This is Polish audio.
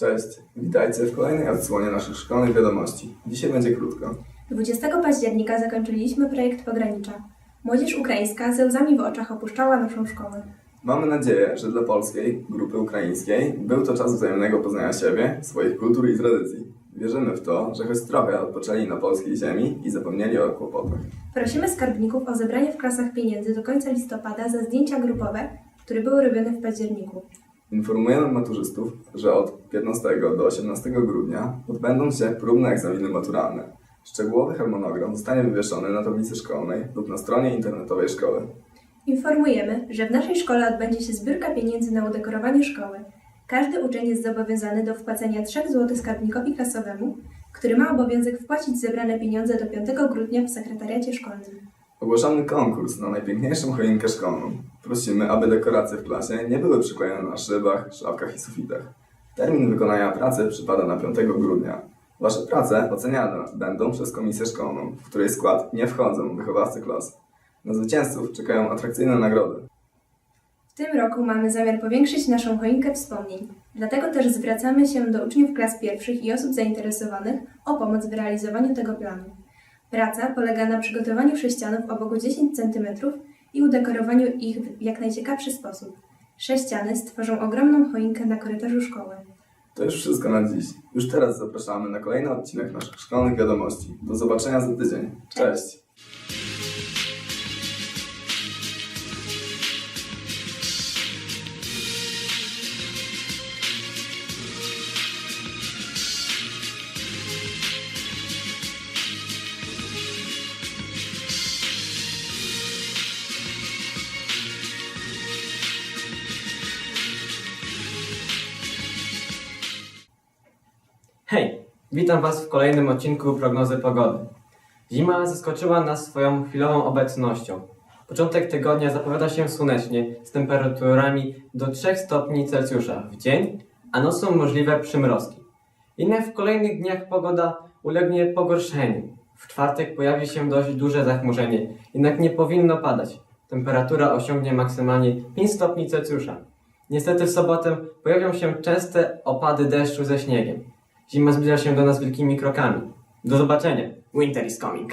Cześć, witajcie w kolejnej odsłonie naszych szkolnych wiadomości. Dzisiaj będzie krótko. 20 października zakończyliśmy projekt Pogranicza. Młodzież ukraińska ze łzami w oczach opuszczała naszą szkołę. Mamy nadzieję, że dla polskiej, grupy ukraińskiej, był to czas wzajemnego poznania siebie, swoich kultur i tradycji. Wierzymy w to, że choć trochę odpoczęli na polskiej ziemi i zapomnieli o kłopotach. Prosimy skarbników o zebranie w klasach pieniędzy do końca listopada za zdjęcia grupowe, które były robione w październiku. Informujemy maturzystów, że od 15 do 18 grudnia odbędą się próbne egzaminy maturalne. Szczegółowy harmonogram zostanie wywieszony na tablicy szkolnej lub na stronie internetowej szkoły. Informujemy, że w naszej szkole odbędzie się zbiórka pieniędzy na udekorowanie szkoły. Każdy uczeń jest zobowiązany do wpłacenia 3 zł skarbnikowi klasowemu, który ma obowiązek wpłacić zebrane pieniądze do 5 grudnia w sekretariacie szkolnym. Ogłaszamy konkurs na najpiękniejszą choinkę szkolną. Prosimy, aby dekoracje w klasie nie były przyklejone na szybach, szafkach i sufitach. Termin wykonania pracy przypada na 5 grudnia. Wasze prace oceniane będą przez komisję szkolną, w której skład nie wchodzą wychowawcy klas. Na zwycięzców czekają atrakcyjne nagrody. W tym roku mamy zamiar powiększyć naszą choinkę wspomnień. Dlatego też zwracamy się do uczniów klas pierwszych i osób zainteresowanych o pomoc w realizowaniu tego planu. Praca polega na przygotowaniu sześcianów o boku 10 cm i udekorowaniu ich w jak najciekawszy sposób. Sześciany stworzą ogromną choinkę na korytarzu szkoły. To już wszystko na dziś. Już teraz zapraszamy na kolejny odcinek naszych szkolnych wiadomości. Do zobaczenia za tydzień. Cześć! Hej, witam Was w kolejnym odcinku prognozy pogody. Zima zaskoczyła nas swoją chwilową obecnością. Początek tygodnia zapowiada się słonecznie z temperaturami do 3 stopni Celsjusza w dzień, a nocą możliwe przymrozki. Jednak w kolejnych dniach pogoda ulegnie pogorszeniu. W czwartek pojawi się dość duże zachmurzenie, jednak nie powinno padać. Temperatura osiągnie maksymalnie 5 stopni Celsjusza. Niestety w sobotę pojawią się częste opady deszczu ze śniegiem. Zima zbliża się do nas wielkimi krokami. Do zobaczenia. Winter is coming.